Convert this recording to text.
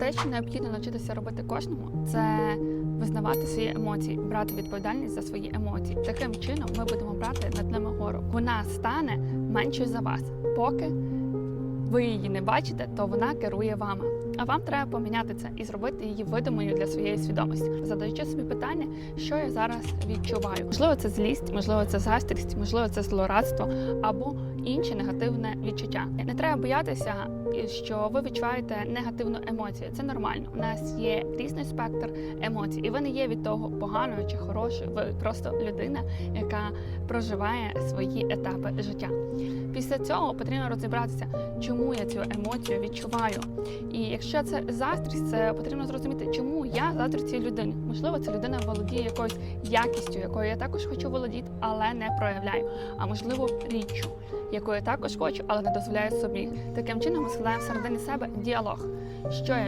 Те, що необхідно навчитися робити кожному, це визнавати свої емоції, брати відповідальність за свої емоції. Таким чином ми будемо брати над ними гору. Вона стане меншою за вас, поки ви її не бачите, то вона керує вами. А вам треба поміняти це і зробити її видимою для своєї свідомості, задаючи собі питання, що я зараз відчуваю. Можливо, це злість, можливо, це заздрість, можливо, це злорадство або інше негативне відчуття. Не треба боятися, що ви відчуваєте негативну емоцію. Це нормально. У нас є різний спектр емоцій, і ви не є від того поганою чи хорошою. Ви просто людина, яка проживає свої етапи життя. Після цього потрібно розібратися, чому я цю емоцію відчуваю. І якщо це заздрість, це потрібно зрозуміти, чому я заздрю цій людині. Можливо, ця людина володіє якоюсь якістю, якою я також хочу володіти, але не проявляю. А можливо, річчю, яку я також хочу, але не дозволяю собі. Таким чином ми складаємо всередині себе діалог, що я